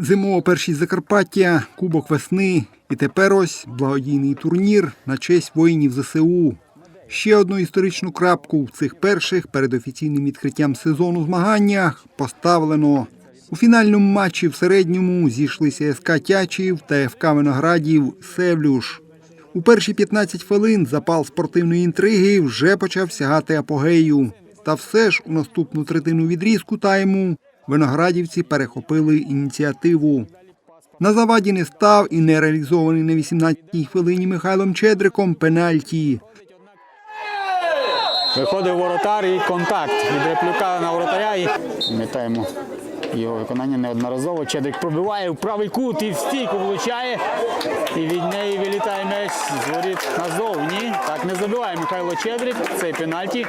Зимова першість Закарпаття, Кубок весни і тепер ось благодійний турнір на честь воїнів ЗСУ. Ще одну історичну крапку в цих перших перед офіційним відкриттям сезону змаганнях поставлено. У фінальному матчі в середньому зійшлися СК Тячів та ФК Виноградів Севлюш. У перші 15 хвилин запал спортивної інтриги вже почав сягати апогею. Та все ж у наступну третину відрізку тайму виноградівці перехопили ініціативу. На заваді не став і не реалізований на 18-й хвилині Михайлом Чедриком пенальті. Виходив воротар і контакт від реплюка на воротаря. І... Пам'ятаємо його виконання неодноразово. Чедрик пробиває в правий кут і в стійку влучає. І від неї вилітає м'яч з воріт назовні. Так не забиває Михайло Чедрик. Цей пенальті.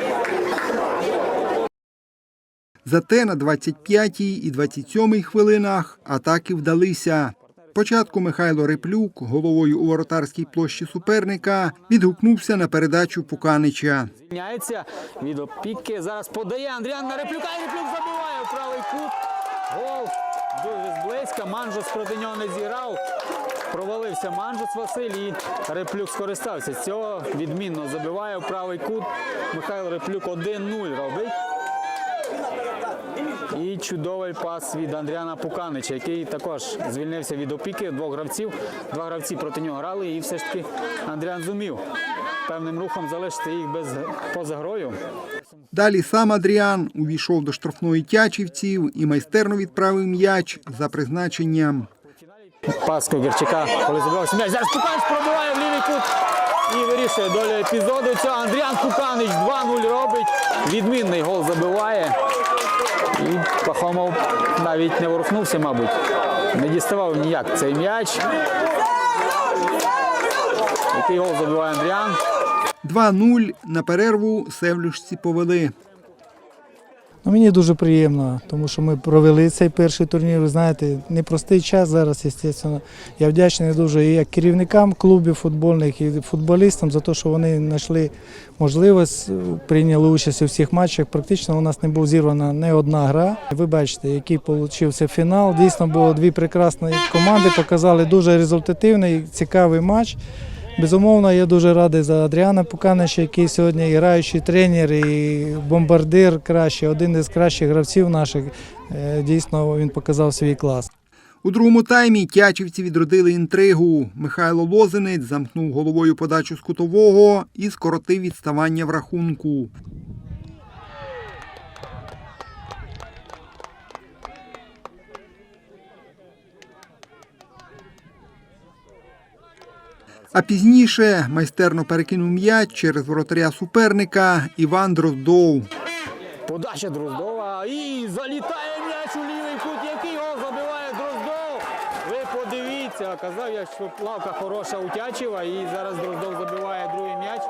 Зате на 25-й і 27-й хвилинах атаки вдалися. Спочатку Михайло Реплюк головою у воротарській площі суперника відгукнувся на передачу Пуканича. Звільняється від опіки. Зараз подає Андріан на реплюка. Реплюк забиває в правий кут. Гол дуже зблизька. Манжус проти нього не зіграв. Провалився Манжус Василь і Реплюк скористався. Цього відмінно забиває в правий кут. Михайло Реплюк 1-0 робить. І чудовий пас від Андріана Пуканича, який також звільнився від опіки двох гравців. Два гравці проти нього грали, і все ж таки Андріан зумів певним рухом залишити їх без поза грою. Далі сам Адріан увійшов до штрафної тячівців і майстерно відправив м'яч за призначенням. Пас Когерчака, коли забивався м'яч. Зараз Пуканич пробиває в лівий кут і вирішує долю епізоду. Цього Андріан Пуканич 2-0 робить. Відмінний гол забиває. І Пахомов навіть не ворухнувся, мабуть. Не діставав ніяк цей м'яч. Який гол забиває Андріан. 2-0 на перерву севлюшці повели. Ну, мені дуже приємно, тому що ми провели цей перший турнір. Знаєте, непростий час зараз, звісно. Я вдячний дуже і як керівникам клубів футбольних, і футболістам за те, що вони знайшли можливість, прийняли участь у всіх матчах. Практично у нас не був зірвана не одна гра. Ви бачите, який получився фінал. Дійсно було дві прекрасні команди, показали дуже результативний, цікавий матч. Безумовно, я дуже радий за Адріана Пуканича, який сьогодні граючий тренер і бомбардир кращий, один із кращих гравців наших. Е, Дійсно, він показав свій клас. У другому таймі тячівці відродили інтригу. Михайло Лозинець замкнув головою подачу з кутового і скоротив відставання в рахунку. А пізніше майстерно перекинув м'яч через воротаря суперника Іван Дроздов. Подача Дроздова і залітає м'яч у лівий кут. Який гол забиває Дроздов. Ви подивіться, казав я, що плавка хороша у Тячева і зараз Дроздов забиває другий м'яч.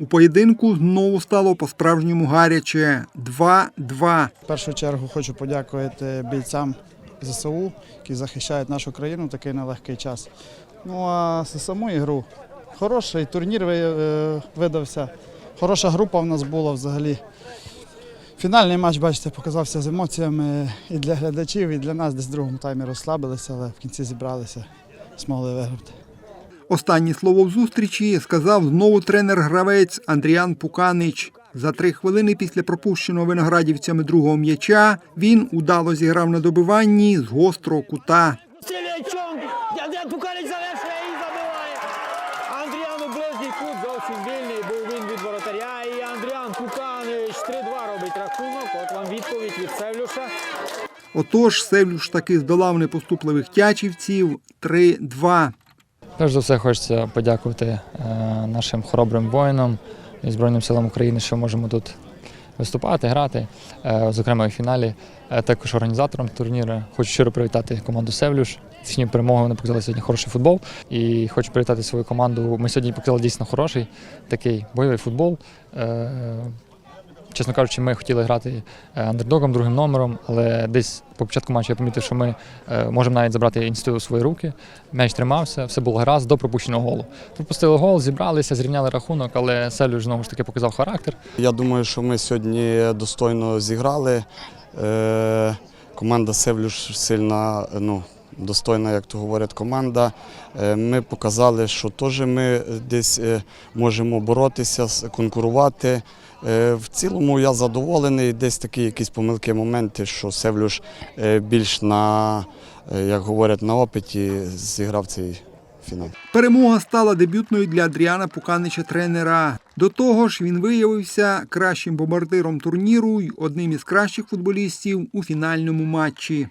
У поєдинку знову стало по-справжньому гаряче 2-2. В першу чергу хочу подякувати бійцям ЗСУ, які захищають нашу країну в такий нелегкий час. Ну а саму ігру хороший турнір е, видався. Хороша група в нас була взагалі. Фінальний матч, бачите, показався з емоціями і для глядачів, і для нас десь в другому таймі розслабилися, але в кінці зібралися, змогли виграти. Останнє слово в зустрічі сказав знову тренер-гравець Андріан Пуканич. За три хвилини після пропущеного виноградівцями другого м'яча він удало зіграв на добиванні з гострого кута. Стрілячом! Андріан Пукалич завершує і забиває. Андріан у ближній кут зовсім вільний. Був він від воротаря. І Андріан Пуканич 3-2 робить рахунок. От вам відповідь від Севлюша. Отож, Севлюш таки здолав непоступливих тячівців 3-2. Перш за все, хочеться подякувати е, нашим хоробрим воїнам і Збройним силам України, що можемо тут виступати, грати, е, зокрема в фіналі. Е, Також організаторам турніру. Хочу щиро привітати команду Севлюш. Їхні перемоги вони показали сьогодні хороший футбол. І хочу привітати свою команду. Ми сьогодні показали дійсно хороший такий бойовий футбол. Чесно кажучи, ми хотіли грати е, андердогом, другим номером, але десь по початку матчу я помітив, що ми е, можемо навіть забрати ініціативу в свої руки. М'яч тримався, все було гаразд до пропущеного голу. Пропустили гол, зібралися, зрівняли рахунок, але Селюш знову ж таки показав характер. Я думаю, що ми сьогодні достойно зіграли. Е, Команда Севлюш сильна, ну, достойна, як то говорять, команда. Е, Ми показали, що теж ми десь е, можемо боротися, конкурувати. Е, В цілому я задоволений. Десь такі якісь помилки, моменти, що Севлюш більш на, як говорять, на опиті зіграв цей фінал. Перемога стала дебютною для Адріана Пуканича тренера. До того ж, він виявився кращим бомбардиром турніру й одним із кращих футболістів у фінальному матчі.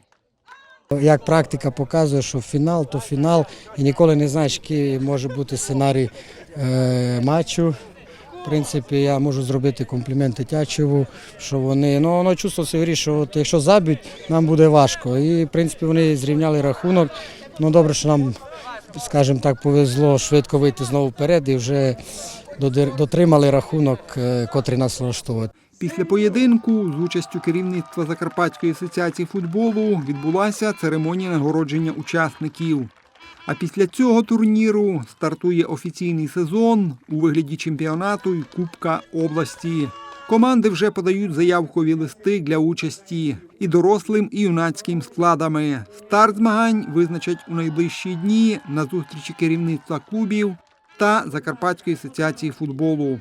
Як практика показує, що фінал то фінал, і ніколи не знаєш, який може бути сценарій е, матчу. В принципі, я можу зробити компліменти Тячеву, що вони ну воно чувствувалося в грі, що от якщо заб'ють, нам буде важко. І в принципі вони зрівняли рахунок. Ну добре, що нам, скажімо так, повезло швидко вийти знову вперед і вже дотримали рахунок, е, котрий нас влаштовує. Після поєдинку з участю керівництва Закарпатської асоціації футболу відбулася церемонія нагородження учасників. А після цього турніру стартує офіційний сезон у вигляді чемпіонату і Кубка області. Команди вже подають заявкові листи для участі і дорослим, і юнацьким складами. Старт змагань визначать у найближчі дні на зустрічі керівництва клубів та Закарпатської асоціації футболу.